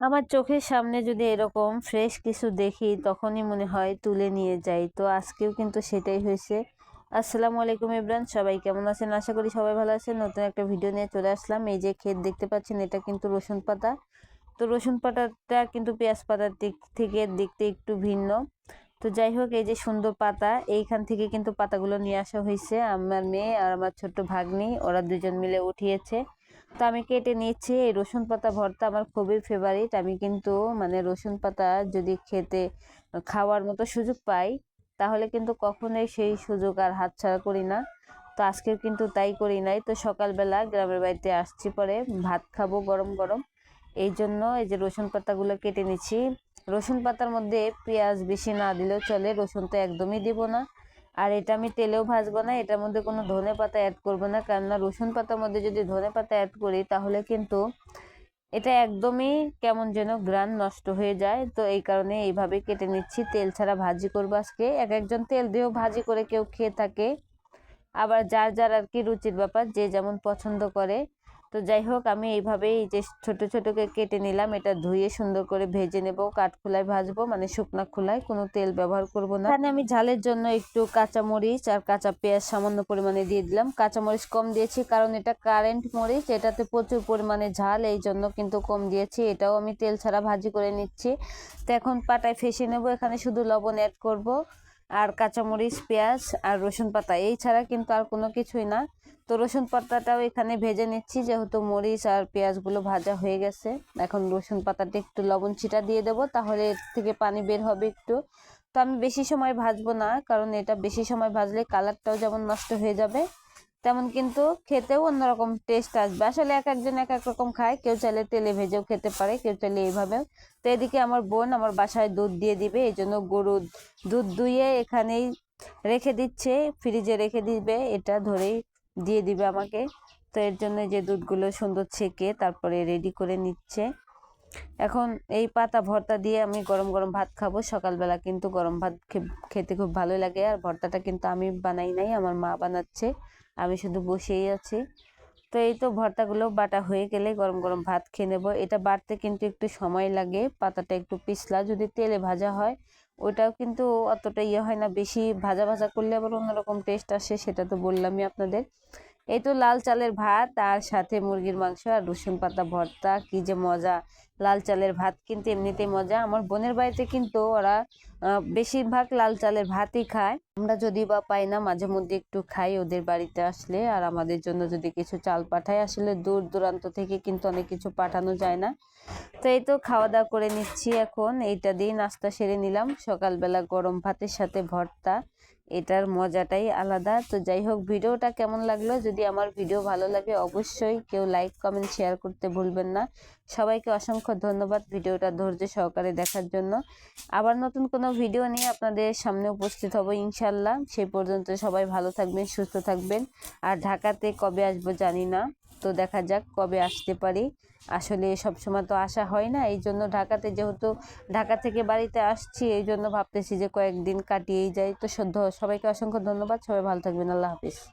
আমার চোখের সামনে যদি এরকম ফ্রেশ কিছু দেখি, তখনই মনে হয় তুলে নিয়ে যাই। তো আজকেও কিন্তু সেটাই হয়েছে। আসসালামু আলাইকুম ইব্রান সবাই কেমন আছেন? আশা করি সবাই ভালো আছেন। নতুন একটা ভিডিও নিয়ে চলে আসলাম। এই যে ক্ষেত দেখতে পাচ্ছেন, এটা কিন্তু রসুন পাতা। তো রসুন পাতাটা কিন্তু পেঁয়াজ পাতার দিক থেকে দেখতে একটু ভিন্ন। তো যাই হোক, এই যে সুন্দর পাতা, এইখান থেকে কিন্তু পাতাগুলো নিয়ে আসা হয়েছে। আমার মেয়ে আর আমার ছোট্ট ভাগ্নি, ওরা দুজন মিলে উঠিয়েছে। তো আমি কেটে নিচ্ছি। এই রসুন পাতা ভর্তা আমার খুবই ফেভারিট আমি কিন্তু মানে রসুন পাতা যদি খেতে খাওয়ার মতো সুযোগ পাই, তাহলে কিন্তু কখনোই সেই সুযোগ আর হাতছাড়া করি না। তো আজকে কিন্তু তাই করি নাই। তো সকালবেলা গ্রামের বাড়িতে আসছি পরে ভাত খাব গরম গরম। এই জন্য এই যে রসুন পাতাগুলো কেটে নিচ্ছি। রসুন পাতার মধ্যে পেঁয়াজ বেশি না দিলেও চলে, রসুন তো একদমই দিব না। আর এটা আমি তেলেও ভাজবো না, এটার মধ্যে কোনো ধনে পাতা অ্যাড করব না। কেননা রসুন পাতার মধ্যে যদি ধনে পাতা অ্যাড করি, তাহলে কিন্তু এটা একদমই কেমন যেন গ্রান নষ্ট হয়ে যায়। তো এই কারণে এইভাবে কেটে নিচ্ছি। তেল ছাড়া ভাজি করব আজকে। এক একজন তেল দিয়েও ভাজি করে কেউ খেয়ে থাকে। আবার যার যার আর কি রুচির ব্যাপার, যে যেমন পছন্দ করে। তো যাই হোক, আমি এইভাবেই এই যে ছোট ছোটকে কেটে নিলাম। এটা ধুয়ে সুন্দর করে ভেজে নেব। কাঠ খোলায় ভাজবো মানে শুকনা খোলায়, কোনো তেল ব্যবহার করব না। এখানে আমি ঝালের জন্য একটু কাঁচা মরিচ আর কাঁচা পেঁয়াজ সামান্য পরিমাণে দিয়ে দিলাম। কাঁচা মরিচ কম দিয়েছি কারণ এটা কারেন্ট মরিচ, এটাতে প্রচুর পরিমাণে ঝাল, এই জন্য কিন্তু কম দিয়েছি। এটাও আমি তেল ছাড়া ভাজি করে নিচ্ছি। তো এখন পাটায় ফেসে নেব। এখানে শুধু লবণ অ্যাড করব। আর কাঁচামরিচ, পেঁয়াজ আর রসুন পাতা। এই ছাড়া কিন্তু আর কোনো কিছুই না। তো রসুন পাতাটাও এখানে ভেজে নিচ্ছি, যেহেতু মরিচ আর পেঁয়াজগুলো ভাজা হয়ে গেছে। এখন রসুন পাতাটা একটু লবণ ছিটা দিয়ে দেবো, তাহলে এর থেকে পানি বের হবে একটু। তো আমি বেশি সময় ভাজবো না, কারণ এটা বেশি সময় ভাজলে কালারটাও যেমন নষ্ট হয়ে যাবে তেমন কিন্তু খেতেও অন্যরকম টেস্ট আসবে। আসলে এক একজন এক এক রকম খায়, কেউ চাইলে তেলে ভেজেও খেতে পারে, কেউ চাইলে এইভাবেও। তো এদিকে আমার বোন আমার বাসায় দুধ দিয়ে দিবে এই জন্য গরু দুধ দুইয়ে এখানেই রেখে দিচ্ছে ফ্রিজে রেখে দিবে, এটা ধরেই দিয়ে দিবে আমাকে। তো এর জন্য যে দুধগুলো সুন্দর ছেঁকে তারপরে রেডি করে নিচ্ছে। এখন এই পাতা ভর্তা দিয়ে আমি গরম গরম ভাত খাব। সকালবেলা কিন্তু গরম ভাত খেতে খুব ভালো লাগে। আর ভর্তাটা কিন্তু আমি বানাই নাই, আমার মা বানাচ্ছে। আমি শুধু বসেই আছি। তো এই তো ভর্তাগুলো বাটা হয়ে গেলে গরম গরম ভাত খেয়ে নেব। এটা বাড়তে কিন্তু একটু সময় লাগে, পাতাটা একটু পিছলা যদি তেলে ভাজা হয়, ওইটাও কিন্তু অতটা ইয়ে হয় না। বেশি ভাজা ভাজা করলে আবার অন্যরকম টেস্ট আসে, সেটা তো বললামই আপনাদের। এই তো লাল চালের ভাত আর সাথে মুরগির মাংস আর রসুন পাতা ভর্তা, কি যে মজা। লাল চালের ভাত কিন্তু এমনিতেই মজা। আমার বোনের বাড়িতে কিন্তু ওরা বেশিরভাগ লাল চালের ভাতই খায়। আমরা যদি বা পাই না, মাঝে মধ্যে একটু খাই ওদের বাড়িতে আসলে। আর আমাদের জন্য যদি কিছু চাল পাঠায়, আসলে দূর দূরান্ত থেকে কিন্তু অনেক কিছু পাঠানো যায় না। তো এই তো খাওয়া দাওয়া করে নিচ্ছি এখন। এইটা দিয়ে নাস্তা সেরে নিলাম। সকালবেলা গরম ভাতের সাথে ভর্তা, এটার মজাটাই আলাদা। তো যাই হোক, ভিডিওটা কেমন লাগল? যদি আমার ভিডিও ভালো লাগে, অবশ্যই কেউ লাইক, কমেন্ট, শেয়ার করতে ভুলবেন না। সবাইকে অসংখ্য ধন্যবাদ ভিডিওটা ধৈর্য সহকারে দেখার জন্য। আবার নতুন কোনো ভিডিও নিয়ে আপনাদের সামনে উপস্থিত হব ইনশাল্লাহ। সেই পর্যন্ত সবাই ভালো থাকবেন, সুস্থ থাকবেন। আর ঢাকাতে কবে আসব জানি না, তো দেখা যাক কবে আসতে পারি। আসলে সব সময় তো আসা হয় না, এই জন্য ঢাকাতে যেহেতু ঢাকা থেকে বাড়িতে আসছি, এই জন্য ভাবতেছি যে কয়েকদিন কাটিয়েই যাই। তো সদ্য সবাইকে অসংখ্য ধন্যবাদ, সবাই ভালো থাকবেন, আল্লাহ হাফিজ।